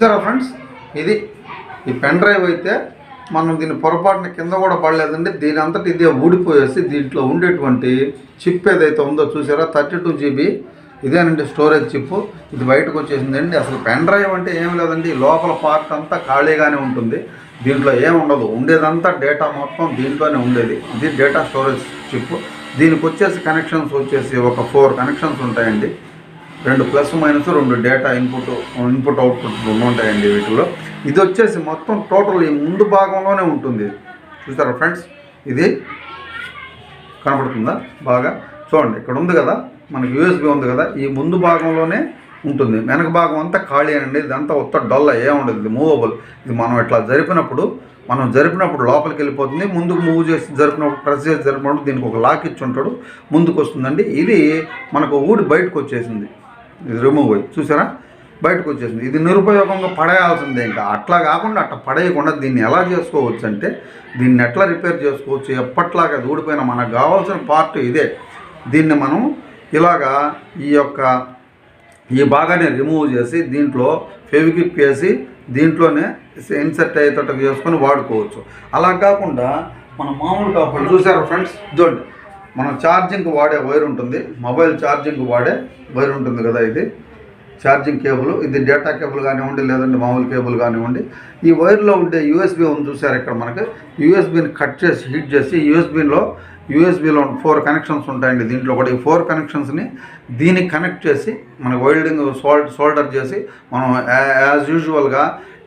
చూసారా ఫ్రెండ్స్? ఇది ఈ పెన్ డ్రైవ్ అయితే మనం దీని పొరపాటున కింద కూడా పడలేదండి. దీని అంతటి ఇదే ఊడిపోయేసి దీంట్లో ఉండేటువంటి చిప్ ఏదైతే ఉందో చూసారా? Thirty two GB. ఇదేనండి స్టోరేజ్ చిప్ ఇది బయటకు వచ్చేసిందండి. అసలు పెన్ డ్రైవ్ అంటే ఏం లేదండి. లోపల పార్ట్ అంతా ఖాళీగానే ఉంటుంది. దీంట్లో ఏముండదు ఉండేదంతా డేటా మొత్తం దీంట్లోనే ఉండేది. ఇది డేటా స్టోరేజ్ చిప్ దీనికి వచ్చేసి కనెక్షన్స్ వచ్చేసి ఒక ఫోర్ కనెక్షన్స్ ఉంటాయండి. రెండు ప్లస్ మైనస్ రెండు డేటా ఇన్పుట్ ఇన్పుట్ అవుట్పుట్ రెండు ఉంటాయండి వీటిలో. ఇది వచ్చేసి మొత్తం టోటల్ ఈ ముందు భాగంలోనే ఉంటుంది. చూసారా ఫ్రెండ్స్? ఇది కనపడుతుందా బాగా? చూడండి ఇక్కడ ఉంది కదా మనకి యూఎస్బి ఉంది కదా ఈ ముందు భాగంలోనే ఉంటుంది. వెనక భాగం అంతా ఖాళీ అండి ఇదంతా ఉత్త డొల్ల ఏముండదు ఇది మూవబుల్. ఇది మనం ఇట్లా జరిపినప్పుడు మనం జరిపినప్పుడు లోపలికి వెళ్ళిపోతుంది ముందుకు మూవ్ చేసి జరిపినప్పుడు ప్రెస్ చేసి జరిపినప్పుడు దీనికి ఒక లాక్ ఇచ్చి ఉంటాడు ముందుకు వస్తుందండి. ఇది మనకు ఊడి బయటకు వచ్చేసింది. ఇది రిమూవ్ అయ్యి చూసారా? బయటకు వచ్చేసింది. ఇది నిరుపయోగంగా పడేయాల్సిందే ఇంకా. అట్లా కాకుండా అట్లా పడేయకుండా దీన్ని ఎలా చేసుకోవచ్చు అంటే దీన్ని ఎట్లా రిపేర్ చేసుకోవచ్చు ఎప్పట్లాగా ఊడిపోయిన మనకు కావాల్సిన పార్ట్ ఇదే. దీన్ని మనం ఇలాగా ఈ యొక్క ఈ భాగాన్ని రిమూవ్ చేసి దీంట్లో ఫెవిక్విక్ వేసి దీంట్లోనే ఇన్సెట్ అయ్యేటట్టు చేసుకొని వాడుకోవచ్చు. అలా కాకుండా మన మామూలుగా అప్పుడు చూసారు ఫ్రెండ్స్? చూడండి మనం ఛార్జింగ్ వాడే వైర్ ఉంటుంది. మొబైల్ ఛార్జింగ్ వాడే వైర్ ఉంటుంది కదా ఇది. Charging cable. ఇది డేటా కేబుల్ కానివ్వండి లేదంటే మామూలు కేబుల్ కానివ్వండి. ఈ వైర్లో ఉండే యూఎస్బి ఉంది చూసారు ఇక్కడ మనకి? యూఎస్బిని కట్ చేసి హీట్ చేసి యూఎస్బిలో యూఎస్బిలో ఫోర్ కనెక్షన్స్ ఉంటాయండి దీంట్లో కూడా. ఈ ఫోర్ కనెక్షన్స్ని దీనికి కనెక్ట్ చేసి మన వైల్డింగ్ సోల్డ్ సోల్డర్ చేసి మనం యాజ్ యూజువల్గా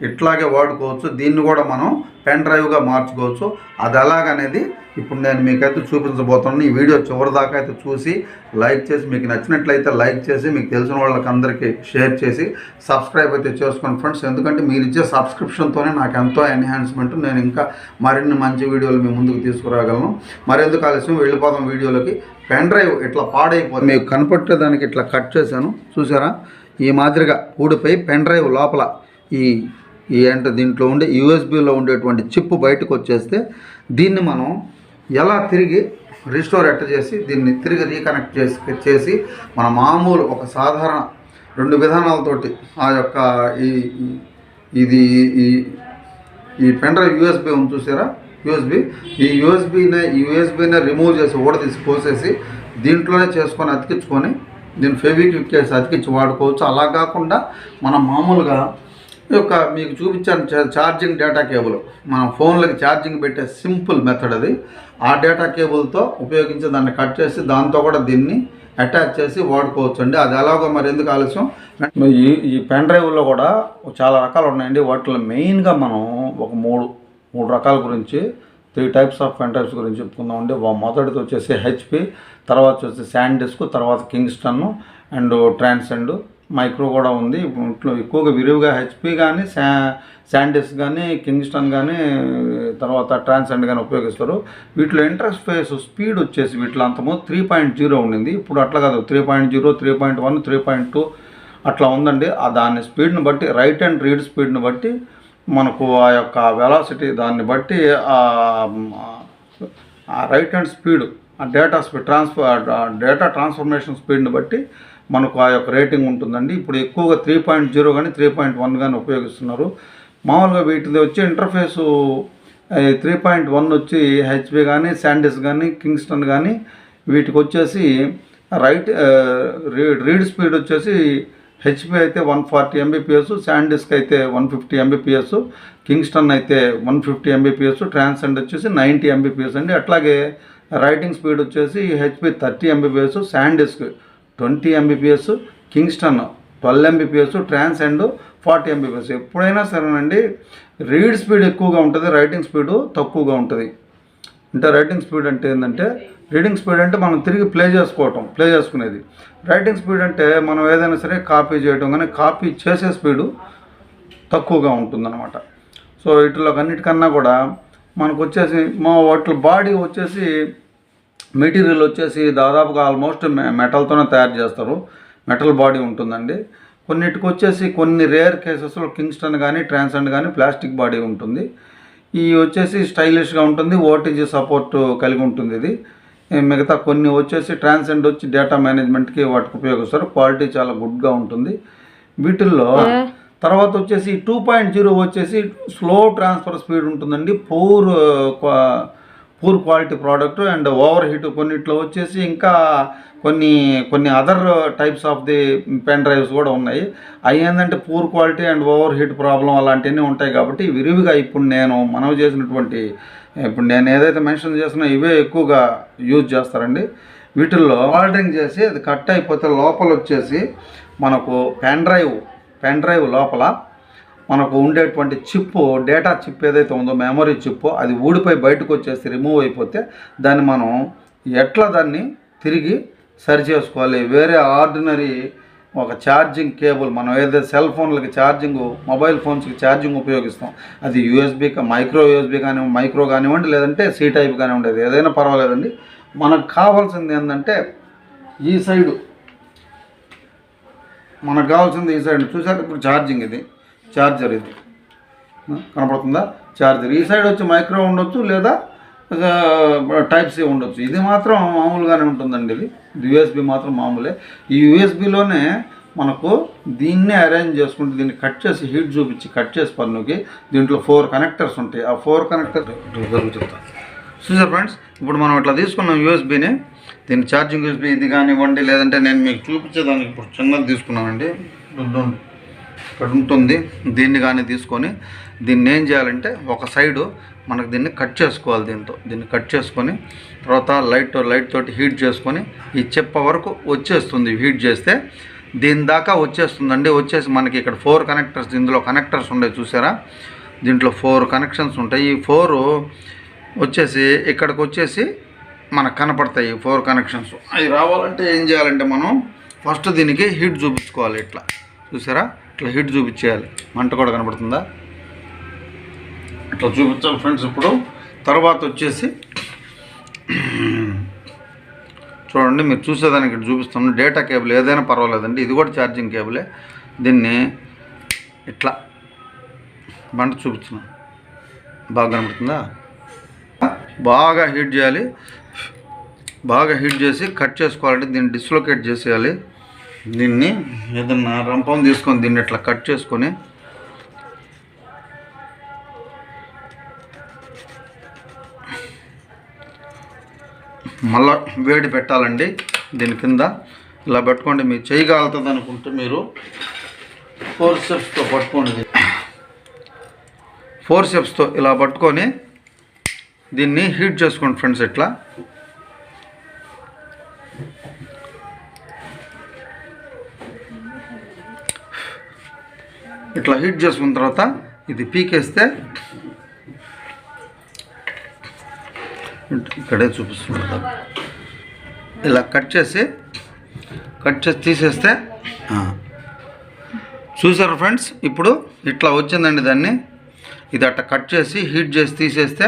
ఇట్లాగే వాడుకోవచ్చు. దీన్ని కూడా మనం పెన్ డ్రైవ్గా మార్చుకోవచ్చు. అది ఎలాగనేది ఇప్పుడు నేను మీకైతే చూపించబోతున్నాను. ఈ వీడియో చివరి దాకా అయితే చూసి లైక్ చేసి మీకు నచ్చినట్లయితే లైక్ చేసి మీకు తెలిసిన వాళ్ళకి అందరికీ షేర్ చేసి సబ్స్క్రైబ్ అయితే చేసుకోండి ఫ్రెండ్స్. ఎందుకంటే మీరు ఇచ్చే సబ్స్క్రిప్షన్తోనే నాకు ఎంతో ఎన్హాన్స్మెంట్ నేను ఇంకా మరిన్ని మంచి వీడియోలు మీ ముందుకు తీసుకురాగలను. మరెందుకు ఆలస్యం? వెళ్ళిపోదాం వీడియోలకి. పెన్ డ్రైవ్ ఇట్లా పాడైపోతుంది మీకు కనపట్టేదానికి ఇట్లా కట్ చేశాను. చూసారా? ఈ మాదిరిగా ఊడిపోయి పెన్ డ్రైవ్ లోపల ఈ ఈ అంటే దీంట్లో ఉండే యూఎస్బిలో ఉండేటువంటి చిప్ బయటకు వచ్చేస్తే దీన్ని మనం ఎలా తిరిగి రీస్టోర్ ఎట్ట చేసి దీన్ని తిరిగి రీకనెక్ట్ చేసి చేసి మన మామూలు ఒక సాధారణ రెండు విధానాలతోటి ఆ యొక్క ఈ ఇది ఈ ఈ పెన్ డ్రైవ్ యూఎస్బి ఉంది చూసారా? యూఎస్బి ఈ యూఎస్బినే ఈ యూఎస్బినే రిమూవ్ చేసి ఊడదీసి పోసేసి దీంట్లోనే చేసుకొని అతికించుకొని దీన్ని ఫెవిక్విక్ చేసి అతికించి వాడుకోవచ్చు. అలా కాకుండా మనం మామూలుగా యొక్క మీకు చూపించాను ఛార్జింగ్ డేటా కేబుల్ మన ఫోన్లకి ఛార్జింగ్ పెట్టే సింపుల్ మెథడ్ అది. ఆ డేటా కేబుల్తో ఉపయోగించి దాన్ని కట్ చేసి దాంతో కూడా దీన్ని అటాచ్ చేసి వాడుకోవచ్చు అండి అది ఎలాగో మరి ఎందుకు ఆలస్యం? ఈ ఈ పెన్ డ్రైవ్లో కూడా చాలా రకాలు ఉన్నాయండి. వాటిలో మెయిన్గా మనం ఒక మూడు మూడు రకాల గురించి three types of pen drives గురించి చెప్పుకుందామండి. వా- మొదటిది వచ్చేసి హెచ్పి తర్వాత వచ్చేసి శాండ్ డిస్క్ తర్వాత కింగ్స్టన్ అండ్ ట్రాన్సెండ్ మైక్రో కూడా ఉంది. ఇంట్లో ఎక్కువగా విరివిగా హెచ్పి కానీ శా శాండిస్ కానీ కింగ్స్టన్ కానీ తర్వాత ట్రాన్సెండ్ కానీ ఉపయోగిస్తారు. వీటిలో ఇంట్రెస్ట్ ఫేస్ స్పీడ్ వచ్చేసి వీటిలో అంతమో త్రీ పాయింట్ జీరో ఉండింది. ఇప్పుడు అట్లా కాదు. Three point zero three point one three point two అట్లా ఉందండి. ఆ దాని స్పీడ్ని బట్టి రైట్ అండ్ రీడ్ స్పీడ్ని బట్టి మనకు ఆ యొక్క వెలాసిటీ దాన్ని బట్టి ఆ రైట్ అండ్ స్పీడ్ ఆ data speed transfer data transformation స్పీడ్ని బట్టి మనకు ఆ యొక్క రేటింగ్ ఉంటుందండి. ఇప్పుడు ఎక్కువగా త్రీ పాయింట్ జీరో కానీ త్రీ పాయింట్ వన్ కానీ ఉపయోగిస్తున్నారు. మామూలుగా వీటిది వచ్చి ఇంటర్ఫేసు త్రీ పాయింట్ వన్ వచ్చి హెచ్పి కానీ శాండిస్ కానీ కింగ్స్టన్ కానీ వీటికి వచ్చేసి రైట్ రీడ్ స్పీడ్ వచ్చేసి హెచ్పి అయితే వన్ ఫార్టీ ఎంబీపీఎస్ శాండిస్క్ అయితే వన్ ఫిఫ్టీ ఎంబీపీఎస్ కింగ్స్టన్ అయితే వన్ ఫిఫ్టీ ఎంబీపీఎస్ ట్రాన్సెండ్ వచ్చేసి నైంటీ ఎంబీపీఎస్ అండి. అట్లాగే రైటింగ్ స్పీడ్ వచ్చేసి HP thirty Mbps SanDisk twenty Mbps Kingston twelve Mbps trans and forty Mbps ఎప్పుడైనా సరేనండి రీడ్ స్పీడ్ ఎక్కువగా ఉంటుంది రైటింగ్ స్పీడ్ తక్కువగా ఉంటుంది. అంటే రైటింగ్ స్పీడ్ అంటే ఏంటంటే రీడింగ్ స్పీడ్ అంటే మనం తిరిగి ప్లే చేసుకోవటం ప్లే చేసుకునేది. రైటింగ్ స్పీడ్ అంటే మనం ఏదైనా సరే కాపీ చేయటం కానీ కాపీ చేసే స్పీడు తక్కువగా ఉంటుందన్నమాట. సో వీటిలో అన్నిటికన్నా కూడా మనకు వచ్చేసి మా వాటి బాడీ వచ్చేసి మెటీరియల్ వచ్చేసి దాదాపుగా ఆల్మోస్ట్ మె- మెటల్తోనే తయారు చేస్తారు. మెటల్ బాడీ ఉంటుందండి. కొన్నిటికి వచ్చేసి కొన్ని రేర్ కేసెస్లో కింగ్స్టన్ కానీ ట్రాన్సెండ్ కానీ ప్లాస్టిక్ బాడీ ఉంటుంది. ఈ వచ్చేసి స్టైలిష్గా ఉంటుంది. ఓటీజీ సపోర్ట్ కలిగి ఉంటుంది ఇది. మిగతా కొన్ని వచ్చేసి ట్రాన్సెండ్ వచ్చి డేటా మేనేజ్మెంట్కి వాటికి ఉపయోగిస్తారు. క్వాలిటీ చాలా గుడ్గా ఉంటుంది. వీటిల్లో తర్వాత వచ్చేసి టూ పాయింట్ జీరో వచ్చేసి స్లో ట్రాన్స్ఫర్ స్పీడ్ ఉంటుందండి. Poor poor quality product and over heat కొన్నిట్లో వచ్చేసి ఇంకా కొన్ని కొన్ని other types of the pen drives కూడా ఉన్నాయి. అవి ఏంటంటే poor quality and over heat problem అలాంటివన్నీ ఉంటాయి కాబట్టి విరివిగా ఇప్పుడు నేను మనవి చేసినటువంటి ఇప్పుడు నేను ఏదైతే మెన్షన్ చేస్తున్నా ఇవే ఎక్కువగా యూజ్ చేస్తారండి. వీటిల్లో ఆర్డరింగ్ చేసి అది కట్ అయిపోతే లోపల వచ్చేసి మనకు పెన్ డ్రైవ్ పెన్ డ్రైవ్ లోపల మనకు ఉండేటువంటి చిప్ డేటా చిప్ ఏదైతే ఉందో మెమరీ చిప్ అది ఊడిపోయి బయటకు వచ్చేసి రిమూవ్ అయిపోతే దాన్ని మనం ఎట్లా దాన్ని తిరిగి సరి చేసుకోవాలి? వేరే ఆర్డినరీ ఒక ఛార్జింగ్ కేబుల్ మనం ఏదైతే సెల్ ఫోన్లకి ఛార్జింగ్ మొబైల్ ఫోన్స్కి ఛార్జింగ్ ఉపయోగిస్తాం అది యూఎస్బీ మైక్రో యూఎస్బీ కానివ్వండి మైక్రో కానివ్వండి లేదంటే సి టైప్ కానివ్వండి ఏదైనా పర్వాలేదండి. మనకు కావాల్సింది ఏంటంటే ఈ సైడు మనకు కావాల్సింది ఈ సైడ్. చూసారు ఇప్పుడు ఛార్జింగ్ ఇది? ఛార్జర్ ఇది. కనపడుతుందా? ఛార్జర్ ఈ సైడ్ వచ్చి మైక్రో ఉండొచ్చు లేదా టైప్ సి ఉండొచ్చు. ఇది మాత్రం మామూలుగానే ఉంటుందండి ఇది. యూఎస్బి మాత్రం మామూలే. ఈ యూఎస్బిలోనే మనకు దీన్నే అరేంజ్ చేసుకుంటే దీన్ని కట్ చేసి హీట్ చూపించి కట్ చేసి పన్నుకి దీంట్లో ఫోర్ కనెక్టర్స్ ఉంటాయి. ఆ ఫోర్ కనెక్టర్ చెప్తాను చూసారు ఫ్రెండ్స్? ఇప్పుడు మనం ఇట్లా తీసుకున్నాం యూఎస్బీని. దీని ఛార్జింగ్ యూఎస్బీ ఇది కానివ్వండి లేదంటే నేను మీకు చూపించేదానికి ఇప్పుడు చిన్నది తీసుకున్నానండి. ఇదిగోండి. ఇక్కడ ఉంటుంది. దీన్ని కానీ తీసుకొని దీన్ని ఏం చేయాలంటే ఒక సైడు మనకు దీన్ని కట్ చేసుకోవాలి దీంతో. దీన్ని కట్ చేసుకొని తర్వాత లైట్ లైట్ తోటి హీట్ చేసుకొని ఈ చెప్ప వరకు వచ్చేస్తుంది. హీట్ చేస్తే దీని దాకా వచ్చేస్తుందండి. వచ్చేసి మనకి ఇక్కడ ఫోర్ కనెక్టర్స్ ఇందులో కనెక్టర్స్ ఉన్నాయి చూసారా? దీంట్లో ఫోర్ కనెక్షన్స్ ఉంటాయి. ఈ ఫోర్ వచ్చేసి ఇక్కడికి వచ్చేసి మనకు కనపడతాయి ఈ ఫోర్ కనెక్షన్స్ అవి రావాలంటే ఏం చేయాలంటే మనం ఫస్ట్ దీనికి హీట్ చూపించుకోవాలి ఇట్లా. చూసారా? ఇట్లా హీట్ చూపించేయాలి. మంట కూడా కనపడుతుందా ఇట్లా చూపించాలి ఫ్రెండ్స్ ఇప్పుడు. తర్వాత వచ్చేసి చూడండి మీరు చూసేదానికి ఇక్కడ చూపిస్తాను. డేటా కేబుల్ ఏదైనా పర్వాలేదండి. ఇది కూడా ఛార్జింగ్ కేబులే. దీన్ని ఇట్లా మంట చూపించిన బాగా కనబడుతుందా? బాగా హీట్ చేయాలి. బాగా హీట్ చేసి కట్ చేసుకోవాలంటే దీన్ని డిస్లొకేట్ చేసేయాలి. దీన్ని ఏదన్నా రంపం తీసుకొని దీన్ని ఇట్లా కట్ చేసుకొని మళ్ళా వేడి పెట్టాలండి దీని కింద. ఇలా పెట్టుకోండి మీరు చేయగలుగుతుంది అనుకుంటే మీరు ఫోర్ స్టెప్స్తో పట్టుకోండి ఫోర్ స్టెప్స్తో ఇలా పట్టుకొని దీన్ని హీట్ చేసుకోండి ఫ్రెండ్స్ ఇట్లా. ఇట్లా హీట్ చేసుకున్న తర్వాత ఇది పీకేస్తే ఇక్కడే చూపిస్తుంది ఇలా కట్ చేసి కట్ చేసి తీసేస్తే చూసారు ఫ్రెండ్స్? ఇప్పుడు ఇట్లా వచ్చిందండి దాన్ని. ఇది అట్లా కట్ చేసి హీట్ చేసి తీసేస్తే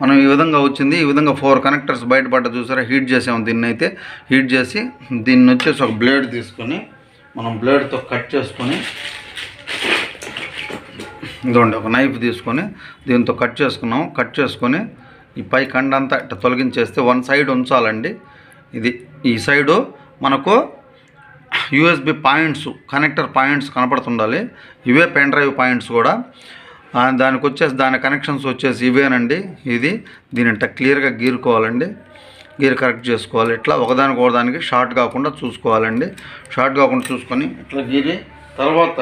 మనం ఈ విధంగా వచ్చింది. ఈ విధంగా ఫోర్ కనెక్టర్స్ బయటపడ్డ చూసారా? హీట్ చేసాము దీన్ని అయితే. హీట్ చేసి దీన్ని వచ్చేసి ఒక బ్లేడ్ తీసుకొని మనం బ్లేడ్తో కట్ చేసుకొని ఇదిగోండి ఒక నైఫ్ తీసుకొని దీంతో కట్ చేసుకున్నాం. కట్ చేసుకొని ఈ పై కండ అంతా ఇట్లా తొలగించేస్తే వన్ సైడ్ ఉంచాలండి. ఇది ఈ సైడు మనకు యూఎస్బి పాయింట్స్ కనెక్టర్ పాయింట్స్ కనపడుతుండాలి. ఇవే పెన్ డ్రైవ్ పాయింట్స్ కూడా. దానికి వచ్చేసి దాని కనెక్షన్స్ వచ్చేసి ఇవేనండి. ఇది దీని క్లియర్గా గీరుకోవాలండి. గీర్ కరెక్ట్ చేసుకోవాలి. ఇట్లా ఒకదానికి ఒకదానికి షార్ట్ కాకుండా చూసుకోవాలండి. షార్ట్ కాకుండా చూసుకొని ఇట్లా గీరి తర్వాత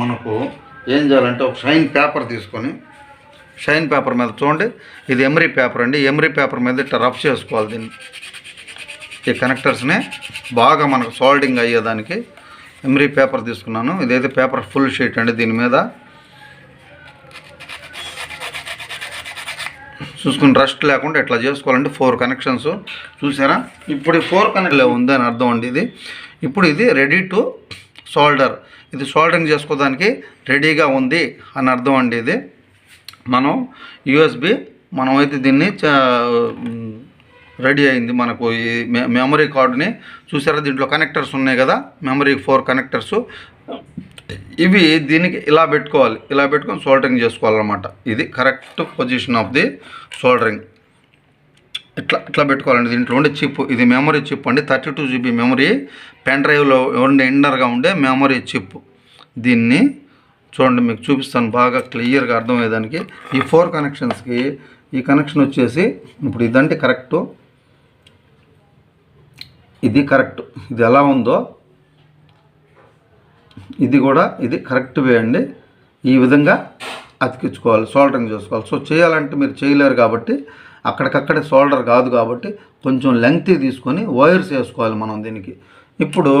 మనకు ఏం చేయాలంటే ఒక షైన్ పేపర్ తీసుకొని షైన్ పేపర్ మీద చూడండి ఇది ఎమరీ పేపర్ అండి. ఎమరీ పేపర్ మీద ఇట్లా రఫ్ చేసుకోవాలి దీన్ని. ఈ కనెక్టర్స్ని బాగా మనకు సాల్డింగ్ అయ్యేదానికి ఎమరీ పేపర్ తీసుకున్నాను. ఇదైతే పేపర్ ఫుల్ షీట్ అండి దీని మీద. చూసుకుని రస్ట్ లేకుండా ఇట్లా చేసుకోవాలంటే ఫోర్ కనెక్షన్స్ చూసారా? ఇప్పుడు ఈ ఫోర్ కనెక్ట్ ఉందని అర్థం అండి ఇది. ఇప్పుడు ఇది రెడీ టు సోల్డర్ ఇది సోల్డరింగ్ చేసుకోవడానికి రెడీగా ఉంది అని అర్థం అండి ఇది. మనం యూఎస్బి మనం అయితే దీన్ని రెడీ అయింది మనకు. ఈ మె- మెమరీ కార్డుని చూసారా? దీంట్లో కనెక్టర్స్ ఉన్నాయి కదా? మెమరీ ఫోర్ కనెక్టర్స్ ఇవి దీనికి ఇలా పెట్టుకోవాలి. ఇలా పెట్టుకొని సోల్డరింగ్ చేసుకోవాలన్నమాట. ఇది correct position of the soldering ఇట్లా ఇట్లా పెట్టుకోవాలండి దీంట్లో ఉండే చిప్ ఇది మెమరీ చిప్ అండి. Thirty two GB memory pen డ్రైవ్లో ఉండే ఇండర్గా ఉండే మెమరీ చిప్. దీన్ని చూడండి మీకు చూపిస్తాను బాగా క్లియర్గా అర్థమయ్యేదానికి. ఈ ఫోర్ కనెక్షన్స్కి ఈ కనెక్షన్ వచ్చేసి ఇప్పుడు ఇదంటే కరెక్టు. ఇది కరెక్ట్. ఇది ఎలా ఉందో ఇది కూడా ఇది కరెక్ట్ వే అండి. ఈ విధంగా అతికించుకోవాలి సోల్డరింగ్ చేసుకోవాలి. సో చేయాలంటే మీరు చేయలేరు కాబట్టి అక్కడికక్కడే సోల్డర్ కాదు కాబట్టి కొంచెం లెంగ్త్ తీసుకొని వైర్స్ వేసుకోవాలి మనం దీనికి. ఇప్పుడు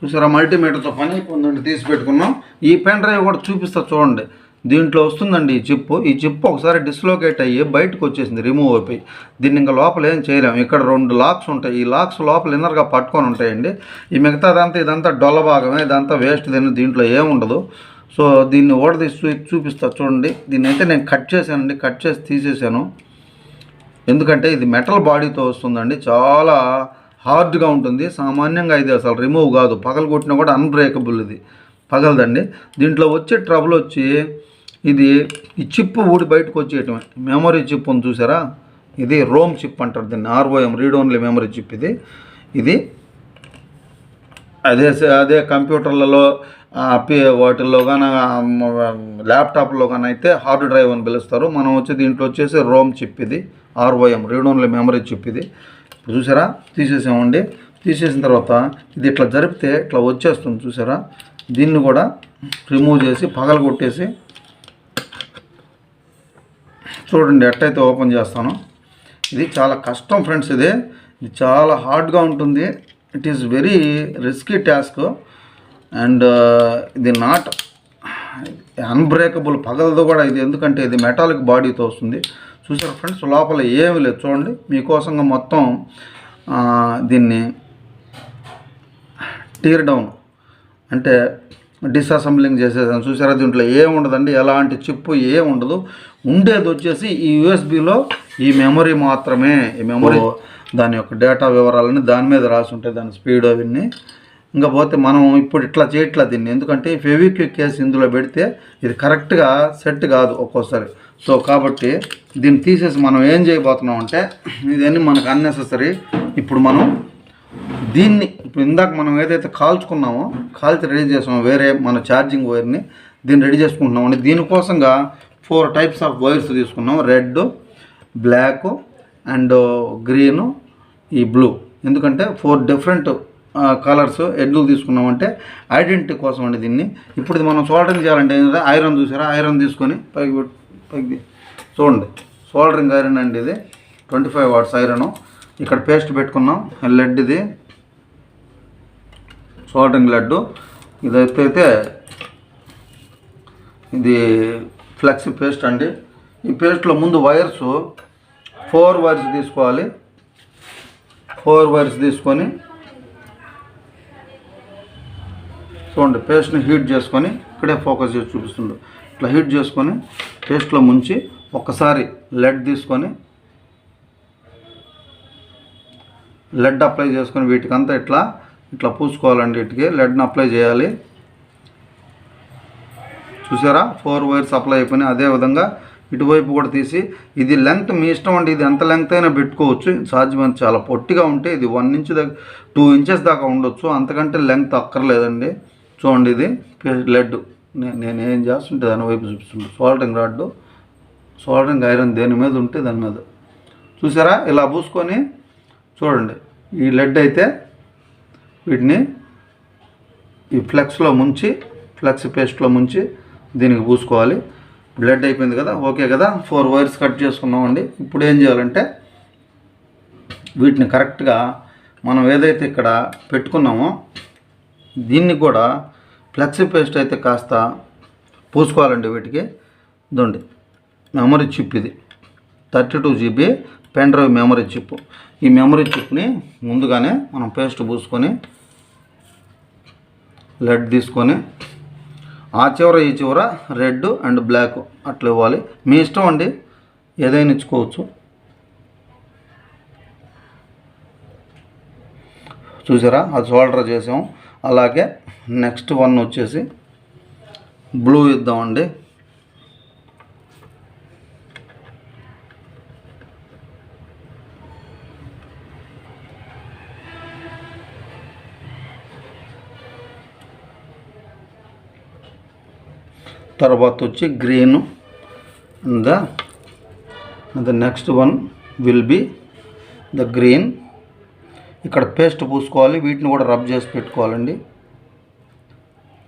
చూసారా మల్టీమీటర్తో పని పొందండి తీసి పెట్టుకున్నాం. ఈ పెన్ డ్రైవ్ కూడా చూపిస్తా చూడండి. దీంట్లో వస్తుందండి ఈ చిప్పు ఈ చిప్పు ఒకసారి డిస్లోకేట్ అయ్యి బయటకు వచ్చేసింది రిమూవ్ అయిపోయి. దీన్ని ఇంకా లోపల ఏం చేయలేము ఇక్కడ రెండు లాక్స్ ఉంటాయి. ఈ లాక్స్ లోపల ఇన్నర్గా పట్టుకొని ఉంటాయండి. ఈ మిగతాదంతా ఇదంతా డొల్ల భాగమే ఇదంతా వేస్ట్ దీన్ని దీంట్లో ఏముండదు సో దీన్ని ఓడదీసి చూ చూపిస్తా చూడండి. దీన్ని అయితే నేను కట్ చేశానండి. కట్ చేసి తీసేసాను ఎందుకంటే ఇది మెటల్ బాడీతో వస్తుందండి. చాలా హార్డ్గా ఉంటుంది. సామాన్యంగా ఇది అసలు రిమూవ్ కాదు. పగలు కొట్టినా కూడా అన్బ్రేకబుల్ ఇది. పగలదండి. దీంట్లో వచ్చే ట్రబుల్ వచ్చి ఇది ఈ చిప్ ఊడి బయటకు వచ్చేయటమే. మెమరీ చిప్ ఉంది చూసారా? ఇది రోమ్ చిప్ అంటారు దీన్ని. ROM read only memory chip ఇది. ఇది అదే అదే కంప్యూటర్లలో పి- వాటిల్లో కానీ ల్యాప్టాప్లో కానీ అయితే హార్డ్ డ్రైవ్ అని పిలుస్తారు. మనం వచ్చి దీంట్లో వచ్చేసి రోమ్ చిప్ ఇది. ఆర్ఓఎం రెండు ఓన్లీ మెమరీ చిప్ ఇది చూసారా? తీసేసామండి. తీసేసిన తర్వాత ఇది ఇట్లా జరిపితే ఇట్లా వచ్చేస్తుంది చూసారా? దీన్ని కూడా రిమూవ్ చేసి పగల కొట్టేసి చూడండి ఎట్టయితే ఓపెన్ చేస్తాను. ఇది చాలా కష్టం ఫ్రెండ్స్ ఇది. ఇది చాలా హార్డ్గా ఉంటుంది. It is very risky task and ఇది నాట్ అన్బ్రేకబుల్ పగలదు కూడా ఇది. ఎందుకంటే ఇది మెటాలిక్ బాడీతో వస్తుంది. చూసారు ఫ్రెండ్స్ లోపల ఏమీ లేదు. చూడండి మీకోసంగా మొత్తం దీన్ని టీర్ డౌన్ అంటే డిస్అసెంబ్లింగ్ చేసేసాను. చూసారా దీంట్లో ఏం ఉండదండి ఎలాంటి చిప్పు ఏం ఉండదు. ఉండేది వచ్చేసి ఈ యూఎస్బిలో ఈ మెమరీ మాత్రమే. ఈ మెమరీ దాని యొక్క డేటా వివరాలని దాని మీద రాసి ఉంటాయి దాని స్పీడ్ అవన్నీ ఇంకా పోతే మనం ఇప్పుడు ఇట్లా చేయట్లా దీన్ని. ఎందుకంటే ఫెవిక్విక్ కేసు ఇందులో పెడితే ఇది కరెక్ట్గా సెట్ కాదు ఒక్కోసారి. సో కాబట్టి దీన్ని తీసేసి మనం ఏం చేయబోతున్నాం అంటే ఇదన్నీ మనకు అన్నెసెసరీ. ఇప్పుడు మనం దీన్ని ఇప్పుడు ఇందాక మనం ఏదైతే కాల్చుకున్నామో కాల్చి రెడీ చేసామో వేరే మన ఛార్జింగ్ వైర్ని దీన్ని రెడీ చేసుకుంటున్నాం. చేసుకుంటున్నామండి దీనికోసంగా ఫోర్ టైప్స్ ఆఫ్ వైర్స్ తీసుకున్నాం. రెడ్ బ్లాక్ అండ్ గ్రీను ఈ బ్లూ. ఎందుకంటే ఫోర్ డిఫరెంట్ కలర్స్ ఎడ్లు తీసుకున్నామంటే ఐడెంటిటీ కోసం అండి దీన్ని. ఇప్పుడు ఇది మనం సోల్డరింగ్ చేయాలంటే ఏంటంటే ఐరన్ చూసారా? ఐరన్ తీసుకొని పైకి పైకి చూడండి. సోల్డరింగ్ ఐరన్ అండి ఇది. ట్వంటీ ఫైవ్ వాట్స్ ఐరన్ ఇక్కడ పేస్ట్ పెట్టుకున్నాం. లెడ్ ఇది. సోల్డరింగ్ లడ్డు ఇదైతే అయితే ఇది ఫ్లెక్స్ పేస్ట్ అండి. ఈ పేస్ట్లో ముందు వైర్స్ ఫోర్ వైర్స్ తీసుకోవాలి. ఫోర్ వైర్స్ తీసుకొని చూడండి పేస్ట్ని హీట్ చేసుకొని ఇక్కడే ఫోకస్ చేసి చూపిస్తుండు. ఇట్లా హీట్ చేసుకొని పేస్ట్లో ముంచి ఒక్కసారి లెడ్ తీసుకొని లెడ్ అప్లై చేసుకొని వీటికంతా ఇట్లా ఇట్లా పూసుకోవాలండి వీటికి. లెడ్ని అప్లై చేయాలి. చూసారా? ఫోర్ వైర్స్ అప్లై అయిపోయినాయి. అదే విధంగా ఇటువైపు కూడా తీసి ఇది లెంగ్త్ మీ ఇష్టం అండి ఇది ఎంత లెంగ్త్ అయినా పెట్టుకోవచ్చు. సాధ్యమైన చాలా పొట్టిగా ఉంటే ఇది వన్ ఇంచ్ దాకా టూ ఇంచెస్ దాకా ఉండొచ్చు. అంతకంటే లెంగ్త్ అక్కర్లేదండి. చూడండి ఇది. లెడ్. నేను ఏం చేస్తుంటే దాని వైపు చూపిస్తుంది సోల్డరింగ్ రాడ్ సోల్డరింగ్ ఐరన్ దేని మీద ఉంటే దాని మీద. చూసారా? ఇలా పూసుకొని చూడండి. ఈ లెడ్ అయితే వీటిని ఈ ఫ్లెక్స్లో ముంచి ఫ్లెక్స్ పేస్ట్లో ముంచి దీనికి పూసుకోవాలి. బ్లడ్ అయిపోయింది కదా? ఓకే కదా? ఫోర్ వైర్స్ కట్ చేసుకున్నామండి. ఇప్పుడు ఏం చేయాలంటే వీటిని కరెక్ట్గా మనం ఏదైతే ఇక్కడ పెట్టుకున్నామో దీన్ని కూడా ఫ్లెక్సీ పేస్ట్ అయితే కాస్త పూసుకోవాలండి వీటికి. ఇదండి మెమరీ చిప్ ఇది. Thirty two GB pen drive memory chip. ఈ మెమరీ చిప్ని ముందుగానే మనం పేస్ట్ పూసుకొని లెడ్ తీసుకొని ఆ చివర ఈ చివర రెడ్ అండ్ బ్లాక్ అట్లా ఇవ్వాలి. మీ ఇష్టం అండి ఏదైనా ఇచ్చుకోవచ్చు. చూసారా? అది సోల్డర్ చేసాం. అలాగే నెక్స్ట్ వన్ వచ్చేసి బ్లూ ఇద్దామండి. తర్వాత వచ్చి green the the next one will be the green. ఇక్కడ పేస్ట్ పూసుకోవాలి వీటిని కూడా రబ్ చేసి పెట్టుకోవాలండి.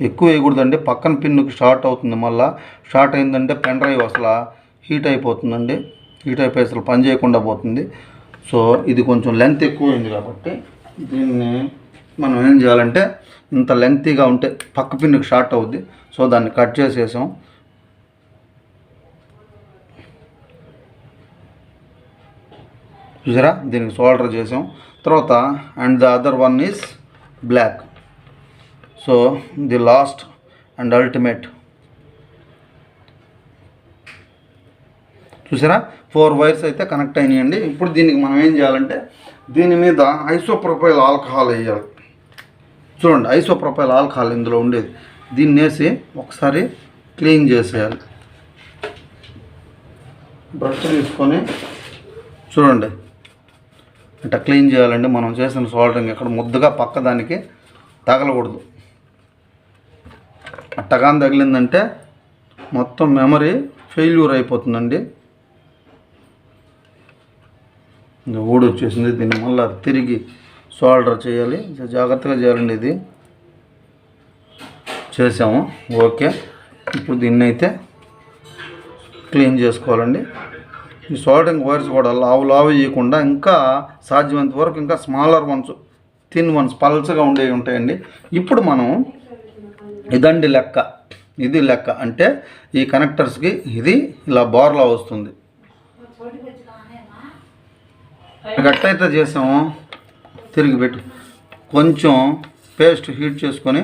ఎక్కువ వేయకూడదండి పక్కన పిన్నుకి షార్ట్ అవుతుంది మళ్ళా. షార్ట్ అయిందంటే పెన్ డ్రైవ్ అసలు హీట్ అయిపోతుందండి. హీట్ అయిపోయి అసలు పని చేయకుండా పోతుంది. సో ఇది కొంచెం లెంత్ ఎక్కువ అయింది కాబట్టి దీన్ని మనం ఏం చేయాలంటే ఇంత లెంతీగా ఉంటే పక్క పిన్నుకి షార్ట్ అవుద్ది. సో దాన్ని కట్ చేసేసాం. చూసారా? దీనికి సోల్డర్ చేసాం. తర్వాత and the other one is black so the last and ultimate చూసారా? ఫోర్ వైర్స్ అయితే కనెక్ట్ అయినాయండి. ఇప్పుడు దీనికి మనం ఏం చేయాలంటే దీని మీద ఐసోప్రొపైల్ ఆల్కహాల్ వేయాలి. చూడండి ఐసోప్రొపైల్ ఆల్కహాల్ ఇందులో ఉండేది. దీన్ని వేసి ఒకసారి క్లీన్ చేసేయాలి. బ్రష్ తీసుకొని చూడండి. ఇట్లా క్లీన్ చేయాలండి మనం చేసిన సోల్డరింగ్ ఇక్కడ ముద్దగా పక్క దానికి తగలకూడదు. అట్టగాని తగిలిందంటే మొత్తం మెమరీ ఫెయిల్యూర్ అయిపోతుందండి. ఇంకా ఊడి వచ్చేసింది దీన్ని మళ్ళీ తిరిగి సోల్డర్ చేయాలి. జాగ్రత్తగా చేయాలండి ఇది. చేసాము ఓకే. ఇప్పుడు దీన్ని అయితే క్లీన్ చేసుకోవాలండి. ఈ సోల్డరింగ్ వైర్స్ కూడా లావు లావు ఇవ్వకుండా ఇంకా సాధ్యమైనంత వరకు ఇంకా స్మాలర్ వన్స్ థిన్ వన్స్ పల్చగా ఉండేవి ఉంటాయండి. ఇప్పుడు మనం ఇదండి లెక్క. ఇది లెక్క. అంటే ఈ కనెక్టర్స్కి ఇది ఇలా బోర్లా వస్తుంది. గట్టయితే చేసాము తిరిగి పెట్టు. కొంచెం పేస్ట్ హీట్ చేసుకొని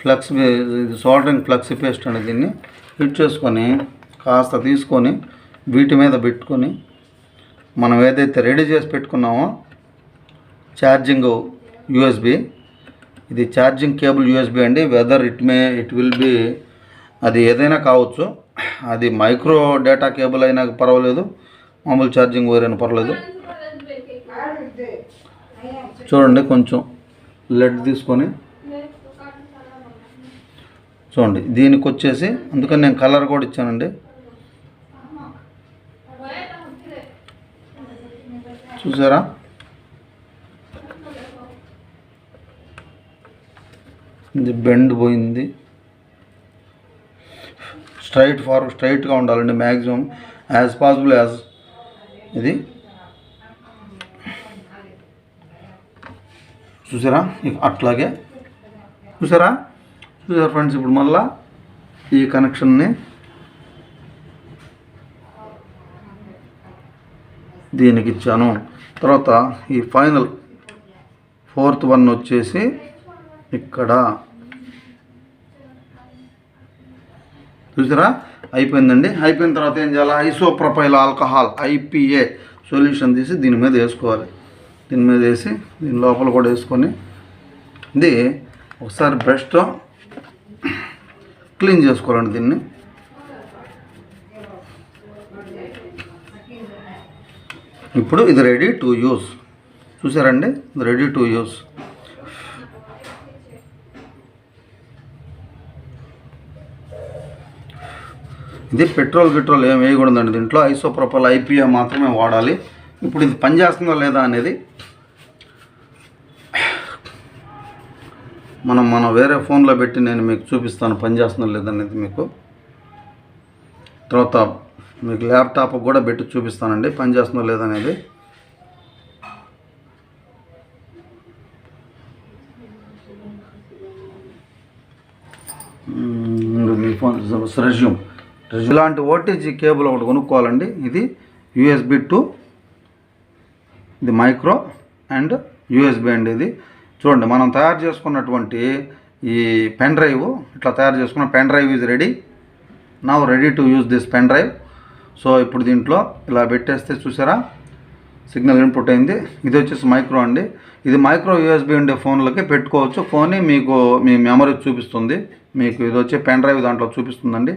ఫ్లక్స్ ఇది సోల్డరింగ్ ఫ్లక్స్ పేస్ట్ అనేది దీన్ని. హీట్ చేసుకొని కాస్త తీసుకొని వీటి మీద పెట్టుకొని మనం ఏదైతే రెడీ చేసి పెట్టుకున్నామో ఛార్జింగ్ యూఎస్బి ఇది ఛార్జింగ్ కేబుల్ యూఎస్బి అండి. Whether it may it will be అది ఏదైనా కావచ్చు. అది మైక్రో డేటా కేబుల్ అయినా పర్వాలేదు. మామూలు ఛార్జింగ్ వైర్ అయినా పర్వాలేదు. చూడండి కొంచెం లెడ్ తీసుకొని. చూడండి దీనికి వచ్చేసి అందుకని నేను కలర్ కూడా ఇచ్చానండి. చూసారా ఇది బెండ్ పోయింది స్ట్రైట్ ఫార్ స్ట్రైట్గా ఉండాలండి మ్యాక్సిమం యాజ్ పాసిబుల్ యాజ్ ఇది. చూసారా? అట్లాగే. చూసారా? చూసారా ఫ్రెండ్స్ ఇప్పుడు మళ్ళా ఈ కనెక్షన్ని దీనికి ఇచ్చాను తర్వాత ఈ ఫైనల్ ఫోర్త్ వన్ వచ్చేసి ఇక్కడ. చూసారా? అయిపోయిందండి. అయిపోయిన తర్వాత ఏం చేయాలి? ఐసోప్రొపైల్ ఆల్కహాల్ ఐపీఏ సొల్యూషన్ తీసి దీని మీద వేసుకోవాలి. దీని మీద వేసి దీని లోపల కూడా వేసుకొని ఇది ఒకసారి బ్రష్తో క్లీన్ చేసుకోవాలండి దీన్ని. ఇప్పుడు ఇది రెడీ టు యూస్ చూసారండి? రెడీ టు యూస్ ఇది పెట్రోల్ గిట్రోల్ ఏం వేయకూడదండి. దీంట్లో ఐసోప్రోపల్ ఐపీఏ మాత్రమే వాడాలి. ఇప్పుడు ఇది పనిచేస్తుందా లేదా అనేది మనం మన వేరే ఫోన్లో పెట్టి నేను మీకు చూపిస్తాను పనిచేస్తుందో లేదనేది మీకు. తర్వాత మీకు ల్యాప్టాప్ కూడా పెట్టి చూపిస్తానండి. పనిచేస్తుందో లేదనేది మీ ఫోన్ రెజ్యూమ్. ఇలాంటి ఓటీజీ కేబుల్ ఒకటి కొనుక్కోవాలండి. ఇది యూఎస్బి టు. ఇది మైక్రో అండ్ యూఎస్బి అండి ఇది. చూడండి మనం తయారు చేసుకున్నటువంటి ఈ పెన్ డ్రైవ్ ఇట్లా తయారు చేసుకున్న pen drive is ready now ready to use this pen drive so ఇప్పుడు దీంట్లో ఇలా పెట్టేస్తే చూసారా? సిగ్నల్ ఇన్పుట్ అయింది. ఇది వచ్చేసి మైక్రో అండి. ఇది మైక్రో యూఎస్బి ఉండే ఫోన్లకి పెట్టుకోవచ్చు. ఫోన్ మీకు మీ మెమరీ చూపిస్తుంది. మీకు ఇది వచ్చే పెన్ డ్రైవ్ దాంట్లో చూపిస్తుందండి.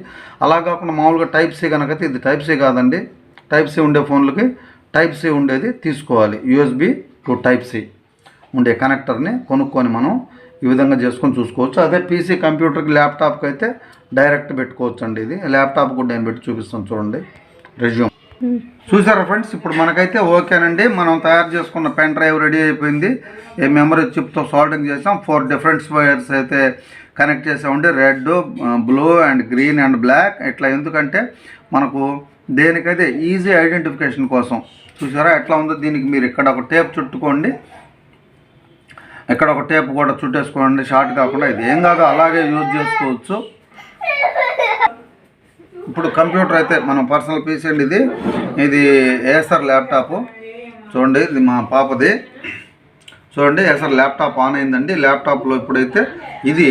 అలా కాకుండా మామూలుగా టైప్ సి కనుకైతే ఇది టైప్ సి కాదండి. టైప్ సి ఉండే ఫోన్లకి టైప్ సి ఉండేది తీసుకోవాలి. యూఎస్బి టు టైప్ సి ఉండే కనెక్టర్ని కొనుక్కొని మనం ఈ విధంగా చేసుకొని చూసుకోవచ్చు. అదే పీసీ కంప్యూటర్కి ల్యాప్టాప్కి అయితే డైరెక్ట్ పెట్టుకోవచ్చు అండి ఇది. ల్యాప్టాప్ కూడా నేను పెట్టి చూపిస్తాను చూడండి. రెజ్యూమ్. చూసారా ఫ్రెండ్స్? ఇప్పుడు మనకైతే ఓకేనండి. మనం తయారు చేసుకున్న పెన్ డ్రైవ్ రెడీ అయిపోయింది. ఈ మెమరీ చిప్తో సాల్టింగ్ చేసాం. ఫోర్ డిఫరెంట్ వైర్స్ అయితే కనెక్ట్ చేసామండి. Red blue and green and black. ఇట్లా ఎందుకంటే మనకు దేనికైతే ఈజీ ఐడెంటిఫికేషన్ కోసం. చూసారా? ఎట్లా ఉందో దీనికి మీరు ఇక్కడ ఒక టేప్ చుట్టుకోండి. ఇక్కడ ఒక టేప్ కూడా చుట్టేసుకోండి. షార్ట్ కాకుండా ఇది ఏం కాదు అలాగే యూజ్ చేసుకోవచ్చు. ఇప్పుడు కంప్యూటర్ అయితే మనం పర్సనల్ పీసీ అండి ఇది. ఇది ఏసర్ ల్యాప్టాప్ చూడండి ఇది మా పాపది. చూడండి ఏసర్ ల్యాప్టాప్ ఆన్ అయిందండి. ల్యాప్టాప్లో ఇప్పుడైతే ఇది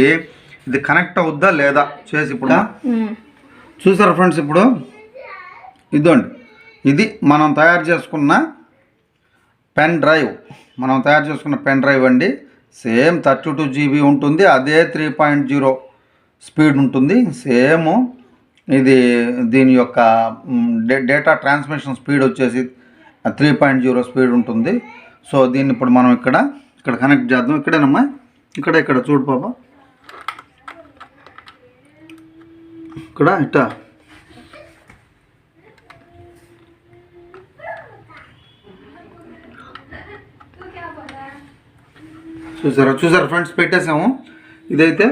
ఇది కనెక్ట్ అవుద్దా లేదా చేసి ఇప్పుడు చూసారా ఫ్రెండ్స్ ఇప్పుడు? ఇదండి ఇది మనం తయారు చేసుకున్న పెన్ డ్రైవ్. మనం తయారు చేసుకున్న పెన్ డ్రైవ్ అండి. సేమ్ థర్టీ టూ జీబీ ఉంటుంది. అదే త్రీ పాయింట్ జీరో స్పీడ్ ఉంటుంది. సేమ్ ఇది దీని యొక్క డే డేటా ట్రాన్స్మిషన్ స్పీడ్ వచ్చేసి త్రీ పాయింట్ జీరో స్పీడ్ ఉంటుంది. సో దీన్ని ఇప్పుడు మనం ఇక్కడ ఇక్కడ కనెక్ట్ చేద్దాం. ఇక్కడేనమ్మా. ఇక్కడ ఇక్కడ చూడు పాప. ఇక్కడ ఇట చూసారా? చూసారా ఫ్రెండ్స్? పెట్టేసాము. ఇదైతే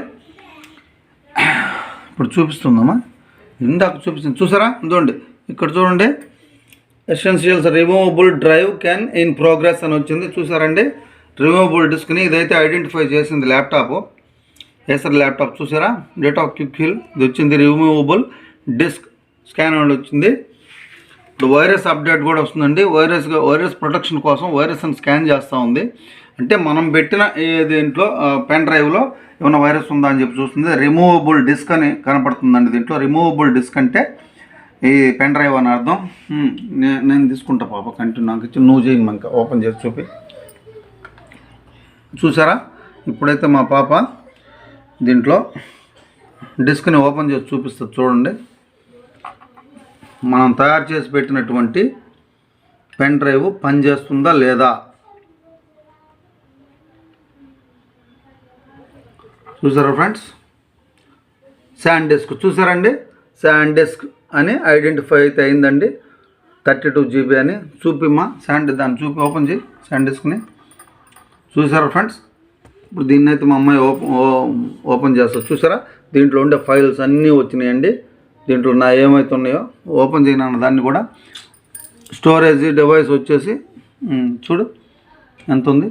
ఇప్పుడు చూపిస్తుందమ్మా. ఇందాక చూపించింది. చూసారా? ఇదిగోండి. ఇక్కడ చూడండి. Essentials removable drive scan in progress అని వచ్చింది. చూసారండి? రిమూవబుల్ డిస్క్ని ఇదైతే ఐడెంటిఫై చేసింది ల్యాప్టాప్ ఏసర్ ల్యాప్టాప్ చూసారా? డేటా క్విక్ హిల్ ఇది వచ్చింది రిమూవబుల్ డిస్క్ స్కాన్ అని వచ్చింది. ఇప్పుడు వైరస్ అప్డేట్ కూడా వస్తుందండి. వైరస్ వైరస్ ప్రొటెక్షన్ కోసం వైరస్ని స్కాన్ చేస్తూ ఉంది. అంటే మనం పెట్టిన దీంట్లో పెన్ డ్రైవ్లో ఏమైనా వైరస్ ఉందా అని చెప్పి చూస్తుంది. రిమూవబుల్ డిస్క్ అని కనపడుతుందండి దీంట్లో. రిమూవబుల్ డిస్క్ అంటే ఈ పెన్ డ్రైవ్ అని అర్థం. నేను నేను తీసుకుంటా పాప కంటిన్యూ. నాకు ఇచ్చి నువ్వు చేయి మనకి ఓపెన్ చేసి చూపి. చూసారా? ఇప్పుడైతే మా పాప దీంట్లో డిస్క్ని ఓపెన్ చేసి చూపిస్తుంది చూడండి. మనం తయారు చేసి పెట్టినటువంటి పెన్ డ్రైవ్ పనిచేస్తుందా లేదా? చూసారా ఫ్రెండ్స్? శాండ్ డిస్క్ చూసారండి? శాండ్ డిస్క్ అని ఐడెంటిఫై అయితే అయిందండి. థర్టీ టూ జీబీ అని చూపిమ్మా. శాండ్ దాన్ని చూపి ఓపెన్ చేయి. శాండ్ డిస్క్ని చూసారా ఫ్రెండ్స్? ఇప్పుడు దీన్ని అయితే మా అమ్మాయి ఓపెన్ ఓపెన్ చేస్తారు చూసారా? దీంట్లో ఉండే ఫైల్స్ అన్నీ వచ్చినాయండి. దీంట్లో నా ఏమైతే ఉన్నాయో ఓపెన్ చేయను దాన్ని కూడా స్టోరేజ్ డివైస్ వచ్చేసి చూడు. ఎంత ఉంది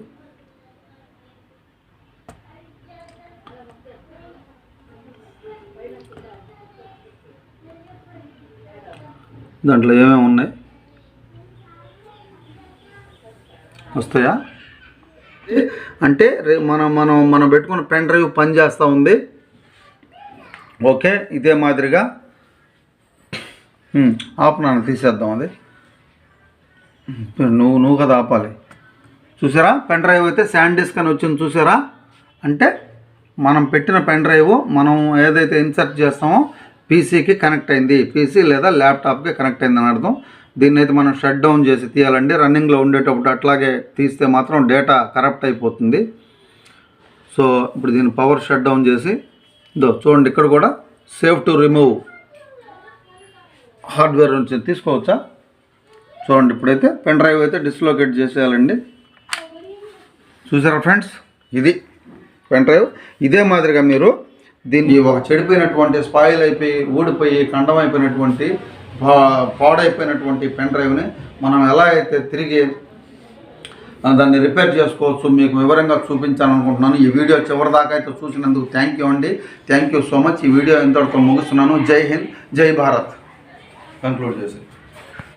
దాంట్లో ఏమేమి ఉన్నాయి? వస్తాయా? అంటే మనం మనం మనం పెట్టుకున్న పెన్ డ్రైవ్ పని చేస్తూ ఉంది. ఓకే ఇదే మాదిరిగా. హ్మ్, ఆపు నాన్న తీసేద్దాం అది. నువ్వు నువ్వు కదా ఆపాలి. చూసారా? పెన్ డ్రైవ్ అయితే శాండ్ డిస్క్ అని వచ్చింది చూసారా? అంటే మనం పెట్టిన పెన్ డ్రైవ్ మనం ఏదైతే ఇన్సర్ట్ చేస్తామో పీసీకి కనెక్ట్ అయింది. పీసీ లేదా ల్యాప్టాప్కి కనెక్ట్ అయింది అని అర్థం. దీన్ని అయితే మనం షట్ డౌన్ చేసి తీయాలండి. రన్నింగ్లో ఉండేటప్పుడు అట్లాగే తీస్తే మాత్రం డేటా కరప్ట్ అయిపోతుంది. సో ఇప్పుడు దీన్ని పవర్ షట్ డౌన్ చేసి ఇదో చూడండి ఇక్కడ కూడా సేవ్ టు రిమూవ్ హార్డ్వేర్ నుంచి తీసుకోవచ్చా? చూడండి ఇప్పుడైతే పెన్ డ్రైవ్ అయితే డిస్లోకేట్ చేసేయాలండి. చూసారా ఫ్రెండ్స్ ఇది పెన్ డ్రైవ్ ఇదే మాదిరిగా మీరు దీన్ని ఒక చెడిపోయినటువంటి స్పాయిల్ అయిపోయి ఊడిపోయి కండం అయిపోయినటువంటి పా- పాడైపోయినటువంటి పెన్ డ్రైవ్ని మనం ఎలా అయితే తిరిగి దాన్ని రిపేర్ చేసుకోవచ్చు మీకు వివరంగా చూపించాలనుకుంటున్నాను. ఈ వీడియో చివరి దాకా అయితే చూసినందుకు థ్యాంక్ యూ అండి. థ్యాంక్ యూ సో మచ్ ఈ వీడియో ఇంతటితో ముగిస్తున్నాను. జై హింద్ జై భారత్. కంక్లూడ్ చేసి